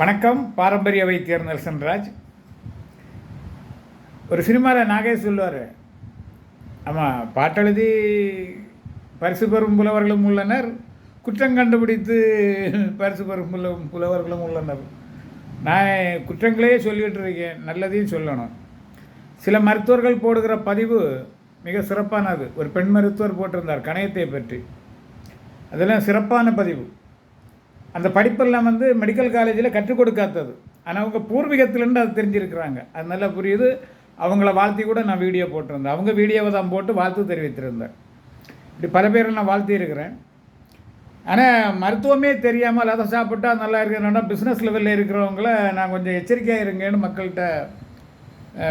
வணக்கம். பாரம்பரிய வைத்தியர் நெல்சன்ராஜ் ஒரு சினிமாவில் நாகேஷ் சொல்லுவார். ஆமாம் பாட்டெழுதி பரிசு பெறும் புலவர்களும் உள்ளனர். குற்றம் கண்டுபிடித்து பரிசு பெறும் புல புலவர்களும் உள்ளனர். நான் குற்றங்களையே சொல்லிகிட்டு இருக்கேன். நல்லதையும் சொல்லணும். சில மருத்துவர்கள் போடுகிற பதிவு மிக சிறப்பானது. ஒரு பெண் மருத்துவர் போட்டிருந்தார் கணையத்தை பற்றி. அதெல்லாம் சிறப்பான பதிவு. அந்த படிப்பெல்லாம் வந்து மெடிக்கல் காலேஜில் கற்றுக் கொடுக்காதது. ஆனால் அவங்க பூர்வீகத்திலேருந்து அது தெரிஞ்சிருக்கிறாங்க. அது நல்லா புரியுது. அவங்கள வாழ்த்தி கூட நான் வீடியோ போட்டிருந்தேன். அவங்க வீடியோவை தான் போட்டு வாழ்த்து தெரிவித்திருந்தேன். இப்படி பல பேரை நான் வாழ்த்தியிருக்கிறேன். ஆனால் மருத்துவமே தெரியாமல் அதை சாப்பிட்டா நல்லா இருக்கிறனா பிஸ்னஸ் லெவலில் இருக்கிறவங்கள நான் கொஞ்சம் எச்சரிக்கையாக இருங்கன்னு மக்கள்கிட்ட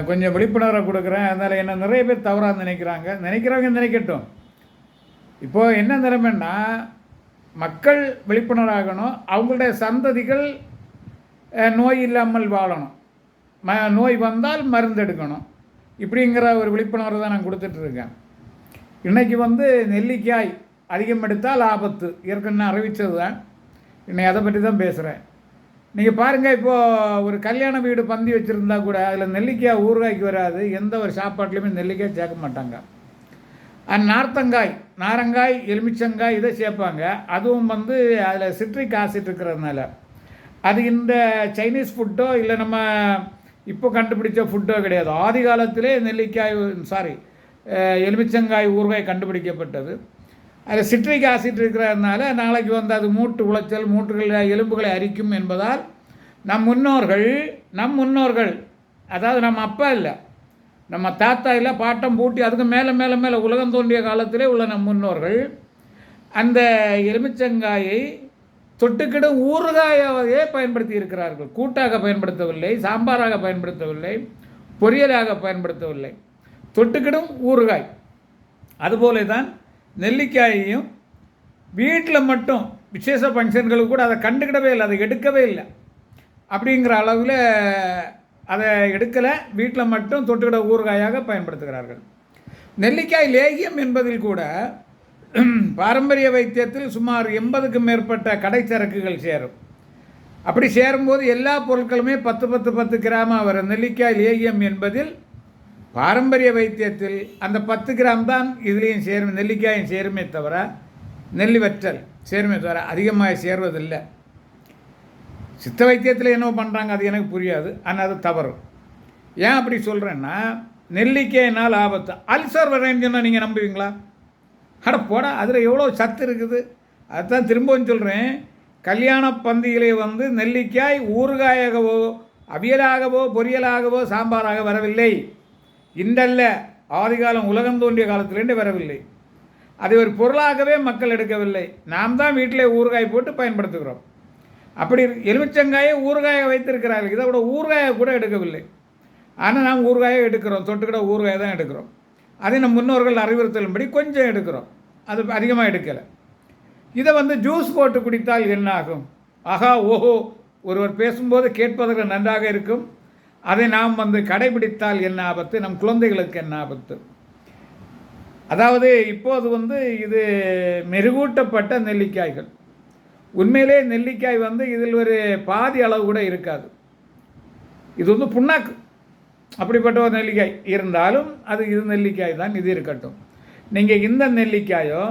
கொஞ்சம் விழிப்புணர்வை கொடுக்குறேன். அதனால் என்ன நிறைய பேர் தவறாக நினைக்கிறாங்க. நினைக்கிறவங்க நினைக்கட்டும். இப்போது என்ன நிலைமைன்னா மக்கள் விழிப்புணராகணும் அவங்களுடைய சந்ததிகள் நோய் இல்லாமல் வாழணும். ம நோய் வந்தால் மருந்தெடுக்கணும் இப்படிங்கிற ஒரு விழிப்புணர்வு தான் நான் கொடுத்துட்ருக்கேன் இன்றைக்கி வந்து நெல்லிக்காய் அதிகம் எடுத்தால் ஆபத்து. ஏற்கனவே அறிவித்தது தான். இன்னைக்கு அதை பற்றி தான் பேசுகிறேன் நீங்கள் பாருங்கள் இப்போது ஒரு கல்யாண வீடு பந்தி வச்சுருந்தா கூட அதில் நெல்லிக்காய் ஊறுகாய்க்கு வராது. எந்த ஒரு சாப்பாட்லேயுமே நெல்லிக்காய் சேர்க்க மாட்டாங்க. நார்த்தங்காய் நாரங்காய் எலுமிச்சங்காய் இதை சேர்ப்பாங்க. அதுவும் வந்து அதில் சிட்ரிக் ஆசிட் இருக்கிறதுனால. அது இந்த சைனீஸ் ஃபுட்டோ இல்லை நம்ம இப்போ கண்டுபிடிச்ச ஃபுட்டோ கிடையாது. ஆதி காலத்திலே நெல்லிக்காய் சாரி எலுமிச்சங்காய் ஊறுகாய் கண்டுபிடிக்கப்பட்டது. அதில் சிட்ரிக் ஆசிட் இருக்கிறதுனால நாளைக்கு வந்து அது மூட்டு உளைச்சல் மூட்டுகள் எலும்புகளை அரிக்கும் என்பதால் நம் முன்னோர்கள் நம் முன்னோர்கள் அதாவது நம்ம அப்பா இல்லை நம்ம தாத்தா இல்லை பாட்டம் பூட்டி அதுக்கு மேலே மேலே மேலே உலகம் தோன்றிய காலத்திலே உள்ள நம் முன்னோர்கள் அந்த எலுமிச்சங்காயை தொட்டுக்கிடும் ஊறுகாயாகவே பயன்படுத்தி இருக்கிறார்கள். கூட்டாக பயன்படுத்தவில்லை சாம்பாராக பயன்படுத்தவில்லை பொரியலாக பயன்படுத்தவில்லை. தொட்டுக்கிடும் ஊறுகாய். அதுபோல தான் நெல்லிக்காயையும் வீட்டில் மட்டும் விசேஷ ஃபங்க்ஷன்களுக்கு கூட அதை கண்டுக்கிடவே இல்லை அதை எடுக்கவே இல்லை. அப்படிங்கிற அளவில் அதை எடுக்கலை. வீட்டில் மட்டும் தொட்டுக்கிட ஊறுகாயாக பயன்படுத்துகிறார்கள். நெல்லிக்காய் லேகியம் என்பதில் கூட பாரம்பரிய வைத்தியத்தில் சுமார் எண்பதுக்கும் மேற்பட்ட கடைச்சரக்குகள் சேரும். அப்படி சேரும்போது எல்லா பொருட்களுமே பத்து பத்து பத்து கிராமாக வரும் நெல்லிக்காய் லேகியம் என்பதில் பாரம்பரிய வைத்தியத்தில் அந்த பத்து கிராம் தான் இதுலேயும் சேரும் நெல்லிக்காயும் சேருமே தவிர நெல்லி வற்றல் சேருமே தவிர அதிகமாக சேர்வதில்லை. சித்த வைத்தியத்தில் என்ன பண்ணுறாங்க அது எனக்கு புரியாது ஆனால் அது தவறு. ஏன் அப்படி சொல்கிறேன்னா நெல்லிக்காயினால் ஆபத்து. அல்சர் வரேன்னு சொன்னால் நீங்கள் நம்புவீங்களா? அட போட அதில் எவ்வளோ சத்து இருக்குது? அதுதான் திரும்பவும் சொல்கிறேன் கல்யாண பந்தியிலே வந்து நெல்லிக்காய் ஊறுகாயாகவோ அவியலாகவோ பொரியலாகவோ சாம்பாராக வரவில்லை. இன்றல்ல ஆதிகாலம் உலகம் தோன்றிய காலத்திலேருந்து வரவில்லை. அதை ஒரு பொருளாகவே மக்கள் எடுக்கவில்லை. நாம் தான் வீட்டிலே ஊறுகாய் போட்டு பயன்படுத்துகிறோம். அப்படி எலுமிச்சங்காயை ஊறுகாயை வைத்திருக்கிறார்கள். இதை விட ஊறுகாயை கூட எடுக்கவில்லை. ஆனால் நாம் ஊறுகாயை எடுக்கிறோம். தொட்டுக்கிட ஊறுகாயை தான் எடுக்கிறோம். அதை நம் முன்னோர்கள் அறிவுறுத்தலும்படி கொஞ்சம் எடுக்கிறோம். அது அதிகமாக எடுக்கலை. இதை வந்து ஜூஸ் போட்டு குடித்தால் என்ன ஆகும்? ஆஹா ஓஹோ ஒருவர் பேசும்போது கேட்பதற்கு நன்றாக இருக்கும். அதை நாம் வந்து கடைபிடித்தால் என்ன ஆபத்து? நம் குழந்தைகளுக்கு என்ன ஆபத்து? அதாவது இப்போது வந்து இது மெருகூட்டப்பட்ட நெல்லிக்காய்கள். உண்மையிலே நெல்லிக்காய் வந்து இதில் ஒரு பாதி அளவு கூட இருக்காது. இது வந்து புண்ணாக்கு. அப்படிப்பட்ட ஒரு நெல்லிக்காய். இருந்தாலும் அது இது நெல்லிக்காய் தான் இது இருக்கட்டும். நீங்கள் இந்த நெல்லிக்காயோ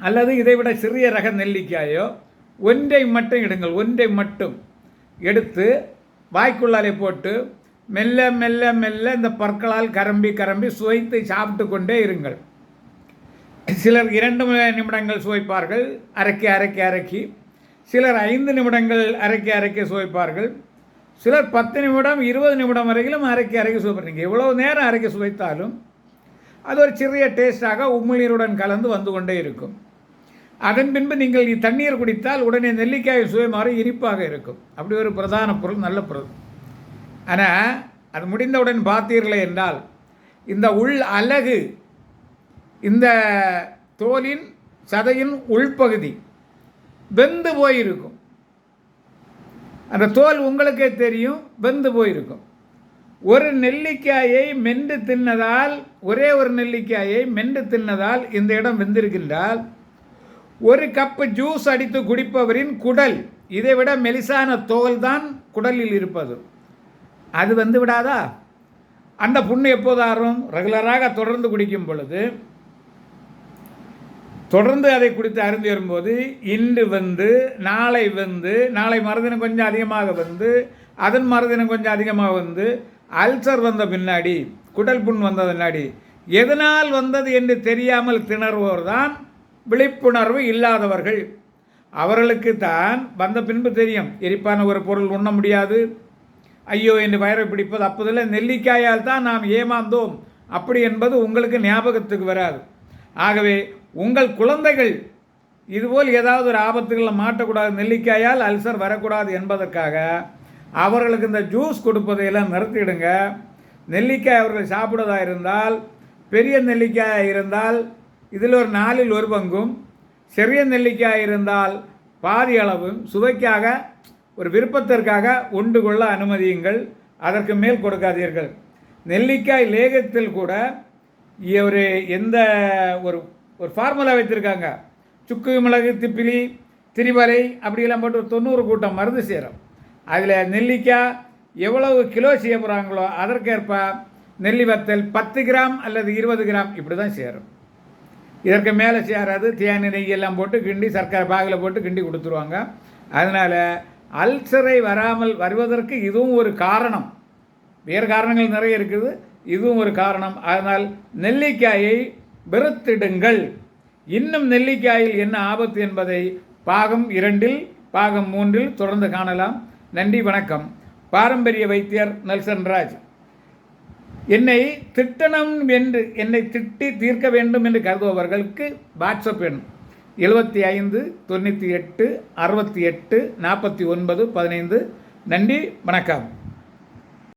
அல்லது இதை விட சிறிய ரக நெல்லிக்காயோ ஒன்றை மட்டும் எடுங்கள் ஒன்றை மட்டும் எடுத்து வாய்க்குள்ளாலே போட்டு மெல்ல மெல்ல மெல்ல இந்த பற்களால் கரம்பி கரம்பி சுவைத்து சாப்பிட்டு கொண்டே இருங்கள். சிலர் இரண்டு நிமிடங்கள் சுவைப்பார்கள் அரைக்கி அரைக்கி அரைக்கி. சிலர் ஐந்து நிமிடங்கள் அரைக்கி அரைக்கி சுவைப்பார்கள். சிலர் பத்து நிமிடம் இருபது நிமிடம் வரையிலும் அரைக்கி அரைக்கி சுவைப்பாங்க எவ்வளோ நேரம் அரைக்கி சுவைத்தாலும் அது ஒரு சிறிய டேஸ்டாக உமிழ்நீருடன் கலந்து வந்து கொண்டே இருக்கும். அதன் பின்பு நீங்கள் தண்ணீர் குடித்தால் உடனே நெல்லிக்காய் சுவை மாறி இனிப்பாக இருக்கும். அப்படி ஒரு பிரதான பொருள் நல்ல பொருள். ஆனால் அது முடிந்தவுடன் பார்த்தீர்களே என்றால் இந்த உள் அலகு இந்த தோலின் சதையின் உள்பகுதி வெந்து போயிருக்கும். அந்த தோல் உங்களுக்கே தெரியும் வெந்து போயிருக்கும். ஒரு நெல்லிக்காயை மென்று தின்னதால் ஒரே ஒரு நெல்லிக்காயை மென்று தின்னதால் இந்த இடம் வெந்திருக்கின்றால் ஒரு கப்பு ஜூஸ் அடித்து குடிப்பவரின் குடல் இதைவிட மெலிசான தோல் தான் குடலில் இருப்பது. அது வந்து விடாதா? அந்த புண்ணு எப்போது ஆறும்? ரெகுலராக தொடர்ந்து குடிக்கும் பொழுது தொடர்ந்து அதை குடித்து அருந்தி வரும்போது இன்று வந்து நாளை வந்து நாளை மறுதினம் கொஞ்சம் அதிகமாக வந்து அதன் மறுதினம் கொஞ்சம் அதிகமாக வந்து அல்சர் வந்த பின்னாடி குடல் புண் வந்த பின்னாடி எதனால் வந்தது என்று தெரியாமல் திணறுவோர் தான் விழிப்புணர்வு இல்லாதவர்கள். அவர்களுக்கு தான் வந்த பின்பு தெரியும். எரிப்பான ஒரு பொருள் உண்ண முடியாது. ஐயோ என்று வயரை பிடிப்பது அப்போதில் நெல்லிக்காயால் தான் நாம் ஏமாந்தோம். அப்படி என்பது உங்களுக்கு ஞாபகத்துக்கு வராது. ஆகவே உங்கள் குழந்தைகள் இதுபோல் ஏதாவது ஒரு ஆபத்துகளில் மாட்டக்கூடாது. நெல்லிக்காயால் அல்சர் வரக்கூடாது என்பதற்காக அவர்களுக்கு இந்த ஜூஸ் கொடுப்பதையெல்லாம் நிறுத்திடுங்க. நெல்லிக்காய் அவர்கள் சாப்பிடுவதாக இருந்தால் பெரிய நெல்லிக்காய் இருந்தால் இதில் ஒரு நாளில் ஒரு பங்கும் சிறிய நெல்லிக்காய் இருந்தால் பாதி அளவும் சுவைக்காக ஒரு விருப்பத்திற்காக உண்டு கொள்ள அனுமதியுங்கள். அதற்கு மேல் கொடுக்காதீர்கள். நெல்லிக்காய் லேகத்தில் கூட ஒரு எந்த ஒரு ஒரு ஃபார்முலா வைத்திருக்காங்க. சுக்கு மிளகு திப்பிலி திரிவலை அப்படியெல்லாம் போட்டு ஒரு தொண்ணூறு கூட்டம் மருந்து சேரும். அதில் நெல்லிக்காய் எவ்வளவு கிலோ செய்ய போகிறாங்களோ அதற்கேற்ப நெல்லி வத்தல் பத்து கிராம் அல்லது இருபது கிராம் இப்படி தான் சேரும். இதற்கு மேலே சேராது. தேனி நெய் எல்லாம் போட்டு கிண்டி சர்க்கரை பாகில் போட்டு கிண்டி கொடுத்துருவாங்க. அதனால் அல்சரை வராமல் வருவதற்கு இதுவும் ஒரு காரணம். வேறு காரணங்கள் நிறைய இருக்குது. இதுவும் ஒரு காரணம். அதனால் நெல்லிக்காயை வெறுத்திடுங்கள். இன்னும் நெல்லிக்காயில் என்ன ஆபத்து என்பதை பாகம் இரண்டில் பாகம் மூன்றில் தொடர்ந்து காணலாம். நன்றி வணக்கம். பாரம்பரிய வைத்தியர் நெல்சன் ராஜ். என்னை திட்டணம் என்று என்னை திட்டி தீர்க்க வேண்டும் என்று கருதுபவர்களுக்கு வாட்ஸ்அப் எண் எழுபத்தி ஐந்து தொண்ணூற்றி எட்டு அறுபத்தி எட்டு நாற்பத்தி ஒன்பது பதினைந்து. நன்றி வணக்கம்.